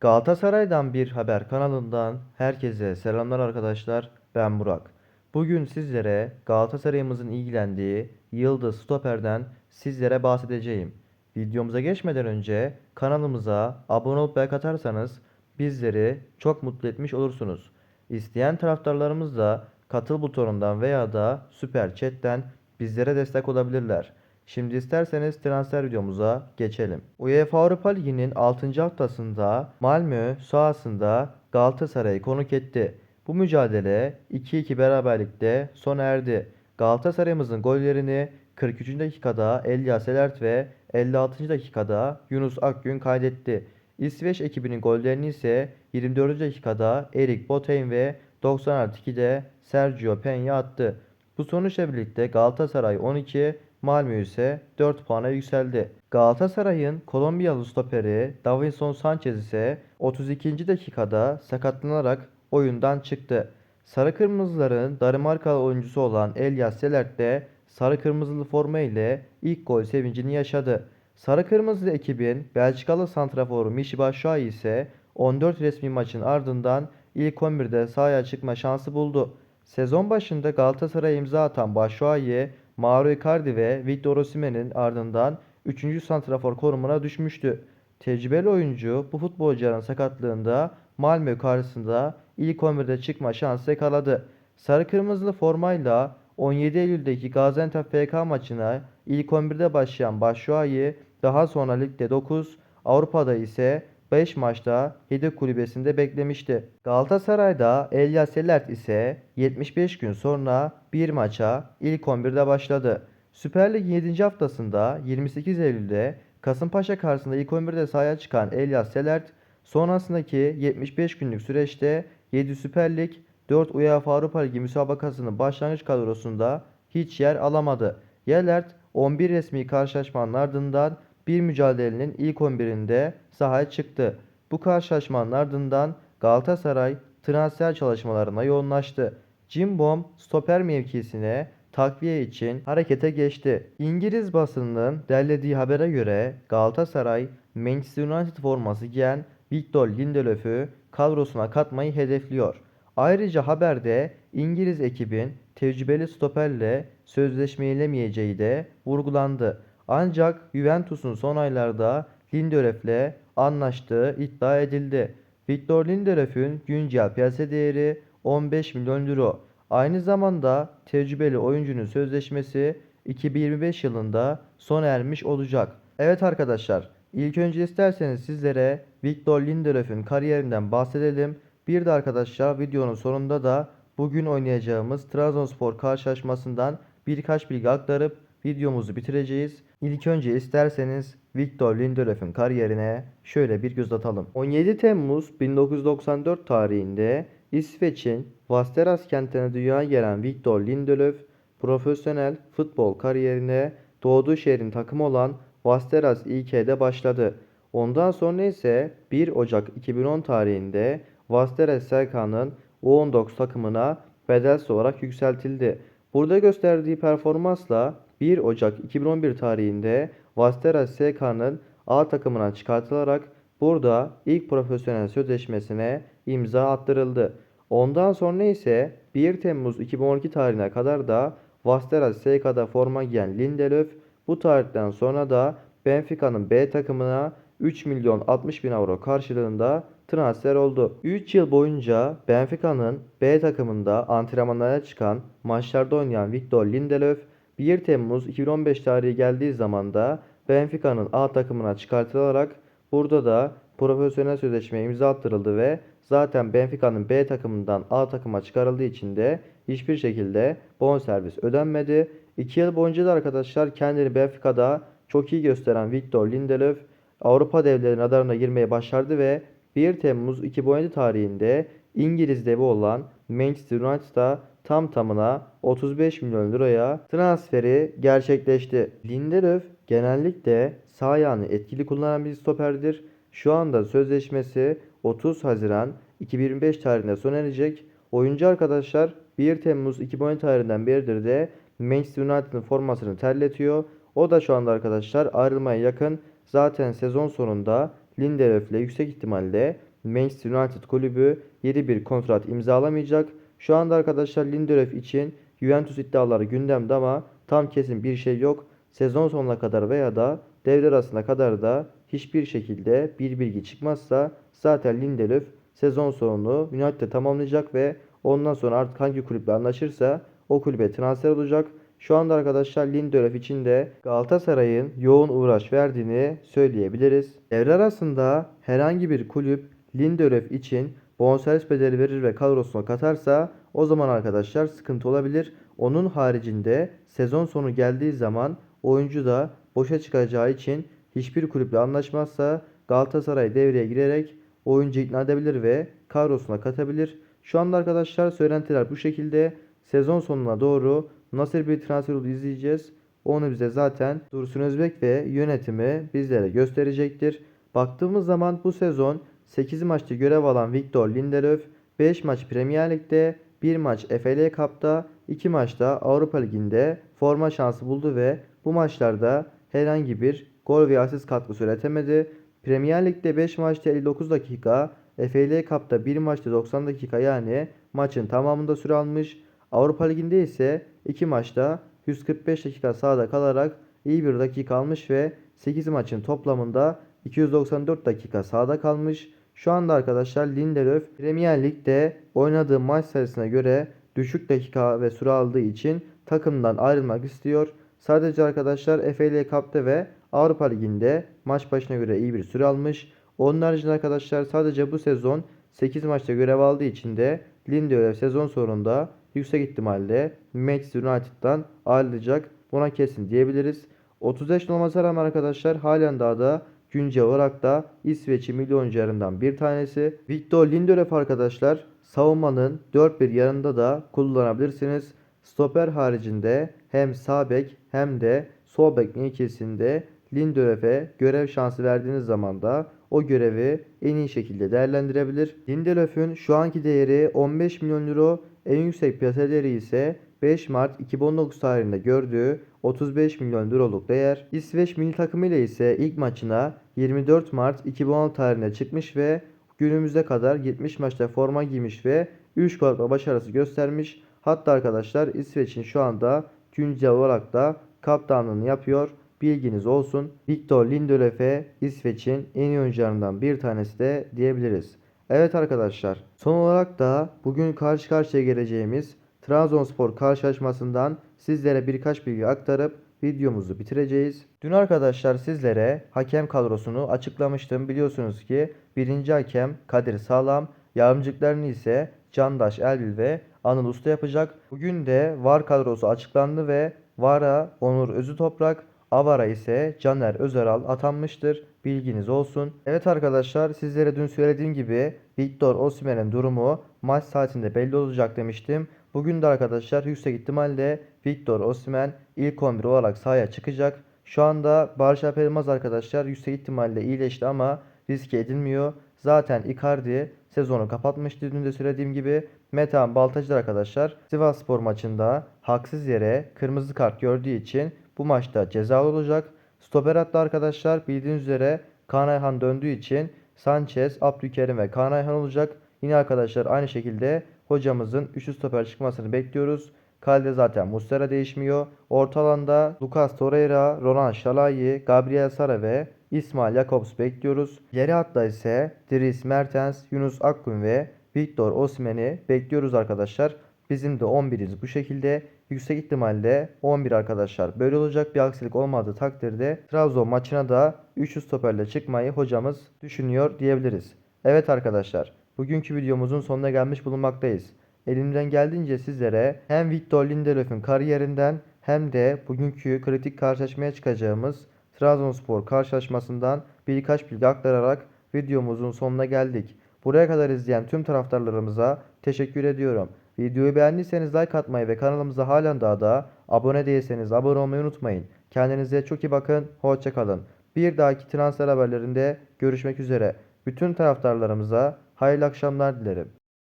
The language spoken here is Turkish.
Galatasaray'dan bir haber kanalından herkese selamlar arkadaşlar. Ben Burak. Bugün sizlere Galatasaray'ımızın ilgilendiği Yıldız Stoper'den sizlere bahsedeceğim. Videomuza geçmeden önce kanalımıza abone olup like atarsanız bizleri çok mutlu etmiş olursunuz. İsteyen taraftarlarımız da katıl butonundan veya da süper chatten bizlere destek olabilirler. Şimdi isterseniz transfer videomuza geçelim. UEFA Avrupa Ligi'nin 6. haftasında Malmö sahasında Galatasaray'ı konuk etti. Bu mücadele 2-2 beraberlikte sona erdi. Galatasaray'ımızın gollerini 43. dakikada Elias Elert ve 56. dakikada Yunus Akgün kaydetti. İsveç ekibinin gollerini ise 24. dakikada Erik Botheim ve 92'de Sergio Peña attı. Bu sonuçla birlikte Galatasaray 12, Malmö ise 4 puana yükseldi. Galatasaray'ın Kolombiyalı stoperi Davinson Sanchez ise 32. dakikada sakatlanarak oyundan çıktı. Sarı Kırmızıların Danimarkalı oyuncusu olan Elias Selert de sarı kırmızılı forma ile ilk gol sevincini yaşadı. Sarı Kırmızılı ekibin Belçikalı santraforu Michy Batshuayi ise 14 resmi maçın ardından ilk 11'de sahaya çıkma şansı buldu. Sezon başında Galatasaray'a imza atan Batshuayi, Mauro Icardi ve Victor Osimhen'in ardından 3. santrafor konumuna düşmüştü. Tecrübeli oyuncu bu futbolcuların sakatlığında Malmö karşısında ilk 11'de çıkma şansı yakaladı. Sarı kırmızılı formayla 17 Eylül'deki Gaziantep FK maçına ilk 11'de başlayan Batshuayi daha sonra ligde 9, Avrupa'da ise 5 maçta yedek kulübesinde beklemişti. Galatasaray'da Elias Elert ise 75 gün sonra bir maça ilk 11'de başladı. Süper Lig 7. haftasında 28 Eylül'de Kasımpaşa karşısında ilk 11'de sahaya çıkan Elias Elert sonrasındaki 75 günlük süreçte 7 Süper Lig 4 UEFA Avrupa Ligi müsabakasının başlangıç kadrosunda hiç yer alamadı. Yelert 11 resmi karşılaşmanın ardından bir mücadelenin ilk 11'inde sahaya çıktı. Bu karşılaşmanın ardından Galatasaray transfer çalışmalarına yoğunlaştı. Cimbom stoper mevkisine takviye için harekete geçti. İngiliz basınının derlediği habere göre Galatasaray Manchester United forması giyen Victor Lindelöf'ü kadrosuna katmayı hedefliyor. Ayrıca haberde İngiliz ekibin tecrübeli stoperle sözleşmeyilemeyeceği de vurgulandı. Ancak Juventus'un son aylarda Lindelöf'le anlaştığı iddia edildi. Victor Lindelöf'ün güncel piyasa değeri 15 milyon euro. Aynı zamanda tecrübeli oyuncunun sözleşmesi 2025 yılında sona ermiş olacak. Evet arkadaşlar, ilk önce isterseniz sizlere Victor Lindelöf'ün kariyerinden bahsedelim. Bir de arkadaşlar videonun sonunda da bugün oynayacağımız Trabzonspor karşılaşmasından birkaç bilgi aktarıp videomuzu bitireceğiz. İlk önce isterseniz Victor Lindelöf'ün kariyerine şöyle bir göz atalım. 17 Temmuz 1994 tarihinde İsveç'in Vasteras kentine dünyaya gelen Victor Lindelöf profesyonel futbol kariyerine doğduğu şehrin takımı olan Vasteras İK'de başladı. Ondan sonra ise 1 Ocak 2010 tarihinde Vasteras Serkan'ın U19 takımına bedelsiz olarak yükseltildi. Burada gösterdiği performansla 1 Ocak 2011 tarihinde Vasteras SK'nın A takımına çıkartılarak burada ilk profesyonel sözleşmesine imza attırıldı. Ondan sonra ise 1 Temmuz 2012 tarihine kadar da Vasteras SK'da forma giyen Lindelöf bu tarihten sonra da Benfica'nın B takımına 3 milyon 60 bin avro karşılığında transfer oldu. 3 yıl boyunca Benfica'nın B takımında antrenmanlara çıkan, maçlarda oynayan Victor Lindelöf 1 Temmuz 2015 tarihi geldiği zaman da Benfica'nın A takımına çıkartılarak burada da profesyonel sözleşmeye imza attırıldı ve zaten Benfica'nın B takımından A takıma çıkarıldığı için de hiçbir şekilde bonservis ödenmedi. 2 yıl boyunca da arkadaşlar kendini Benfica'da çok iyi gösteren Victor Lindelöf Avrupa devlerinin radarına girmeye başardı ve 1 Temmuz 2017 tarihinde İngiliz devi olan Manchester United'a tam tamına 35 milyon liraya transferi gerçekleşti. Lindelöf genellikle sağ ayağını etkili kullanan bir stoperdir. Şu anda sözleşmesi 30 Haziran 2025 tarihinde sona erecek. Oyuncu arkadaşlar 1 Temmuz 2017 tarihinden beridir de Manchester United'ın formasını terletiyor. O da şu anda arkadaşlar ayrılmaya yakın. Zaten sezon sonunda Lindelöf ile yüksek ihtimalle Manchester United kulübü yeni bir kontrat imzalamayacak. Şu anda arkadaşlar Lindelöf için Juventus iddiaları gündemde ama tam kesin bir şey yok. Sezon sonuna kadar veya da devre arasına kadar da hiçbir şekilde bir bilgi çıkmazsa zaten Lindelöf sezon sonunu United'de tamamlayacak ve ondan sonra artık hangi kulüple anlaşırsa o kulübe transfer olacak. Şu anda arkadaşlar Lindelöf için de Galatasaray'ın yoğun uğraş verdiğini söyleyebiliriz. Devre arasında herhangi bir kulüp Lindelöf için bonservis bedeli verir ve kadrosuna katarsa o zaman arkadaşlar sıkıntı olabilir. Onun haricinde sezon sonu geldiği zaman oyuncu da boşa çıkacağı için hiçbir kulüple anlaşmazsa Galatasaray devreye girerek oyuncu ikna edebilir ve kadrosuna katabilir. Şu anda arkadaşlar söylentiler bu şekilde. Sezon sonuna doğru nasıl bir transfer olduğu izleyeceğiz. Onu bize zaten Dursun Özbek ve yönetimi bizlere gösterecektir. Baktığımız zaman bu sezon 8 maçta görev alan Victor Lindelöf 5 maç Premier Lig'de, 1 maç FA Cup'ta, 2 maçta Avrupa Ligi'nde forma şansı buldu ve bu maçlarda herhangi bir gol ve asist katkısı üretemedi. Premier Lig'de 5 maçta 59 dakika, FA Cup'ta 1 maçta 90 dakika yani maçın tamamında süre almış. Avrupa Ligi'nde ise 2 maçta 145 dakika sahada kalarak iyi bir dakika almış ve 8 maçın toplamında 294 dakika sahada kalmış. Şu anda arkadaşlar Lindelöf Premier Lig'de oynadığı maç sayısına göre düşük dakika ve süre aldığı için takımdan ayrılmak istiyor. Sadece arkadaşlar FA Cup'ta ve Avrupa Ligi'nde maç başına göre iyi bir süre almış. Onun haricinde arkadaşlar sadece bu sezon 8 maçta görev aldığı için de Lindelöf sezon sonunda yüksek ihtimalle Manchester United'dan ayrılacak. Buna kesin diyebiliriz. 30 yaşında olmasına rağmen arkadaşlar halen daha da güncel olarak da İsveç'i milyoncularından bir tanesi. Victor Lindelöf arkadaşlar savunmanın 4 bir yanında da kullanabilirsiniz. Stoper haricinde hem sağ bek hem de sol bek mevkisinde Lindelöf'e görev şansı verdiğiniz zaman da o görevi en iyi şekilde değerlendirebilir. Lindelöf'ün şu anki değeri 15 milyon euro, en yüksek piyasa değeri ise 5 Mart 2019 tarihinde gördüğü 35 milyon euroluk değer. İsveç milli takımı ile ise ilk maçına 24 Mart 2016 tarihinde çıkmış ve günümüze kadar 70 maçta forma giymiş ve 3 gol başarısı göstermiş. Hatta arkadaşlar İsveç'in şu anda güncel olarak da kaptanlığını yapıyor. Bilginiz olsun. Victor Lindelöf'e İsveç'in en iyi oyuncularından bir tanesi de diyebiliriz. Evet arkadaşlar son olarak da bugün karşı karşıya geleceğimiz Trabzonspor karşılaşmasından sizlere birkaç bilgi aktarıp videomuzu bitireceğiz. Dün arkadaşlar sizlere hakem kadrosunu açıklamıştım. Biliyorsunuz ki birinci hakem Kadir Sağlam, yardımcılıklarını ise Candaş Elbil ve Anıl Usta yapacak. Bugün de VAR kadrosu açıklandı ve VAR'a Onur Özü Toprak, Avara ise Caner Özeral atanmıştır. Bilginiz olsun. Evet arkadaşlar sizlere dün söylediğim gibi Victor Osimhen'in durumu maç saatinde belli olacak demiştim. Bugün de arkadaşlar yüksek ihtimalle Victor Osimhen ilk 11 olarak sahaya çıkacak. Şu anda Barış Alper arkadaşlar yüksek ihtimalle iyileşti ama riske edilmiyor. Zaten Icardi sezonu kapatmıştı dün de söylediğim gibi. Metehan Baltacılar arkadaşlar Sivasspor maçında haksız yere kırmızı kart gördüğü için bu maçta cezalı olacak. Stoper hattı arkadaşlar bildiğiniz üzere Kaan Ayhan döndüğü için Sanchez, Abdülkerim ve Kaan Ayhan olacak. Yine arkadaşlar aynı şekilde hocamızın üçlü stoper çıkmasını bekliyoruz. Kalede zaten Muslera değişmiyor. Orta alanda Lucas Torreira, Ronan Şalayi, Gabriel Sara ve İsmail Jakobs bekliyoruz. Geri hatta ise Dries Mertens, Yunus Akgün ve Victor Osimhen'i bekliyoruz arkadaşlar. Bizim de 11'iz bu şekilde. Yüksek ihtimalle 11 arkadaşlar böyle olacak. Bir aksilik olmadığı takdirde Trabzon maçına da 300 stoperle çıkmayı hocamız düşünüyor diyebiliriz. Evet arkadaşlar bugünkü videomuzun sonuna gelmiş bulunmaktayız. Elimden geldiğince sizlere hem Victor Lindelöf'ün kariyerinden hem de bugünkü kritik karşılaşmaya çıkacağımız Trabzonspor karşılaşmasından birkaç bilgi aktararak videomuzun sonuna geldik. Buraya kadar izleyen tüm taraftarlarımıza teşekkür ediyorum. Videoyu beğendiyseniz like atmayı ve kanalımıza halen daha da abone değilseniz abone olmayı unutmayın. Kendinize çok iyi bakın. Hoşçakalın. Bir dahaki transfer haberlerinde görüşmek üzere. Bütün taraftarlarımıza hayırlı akşamlar dilerim.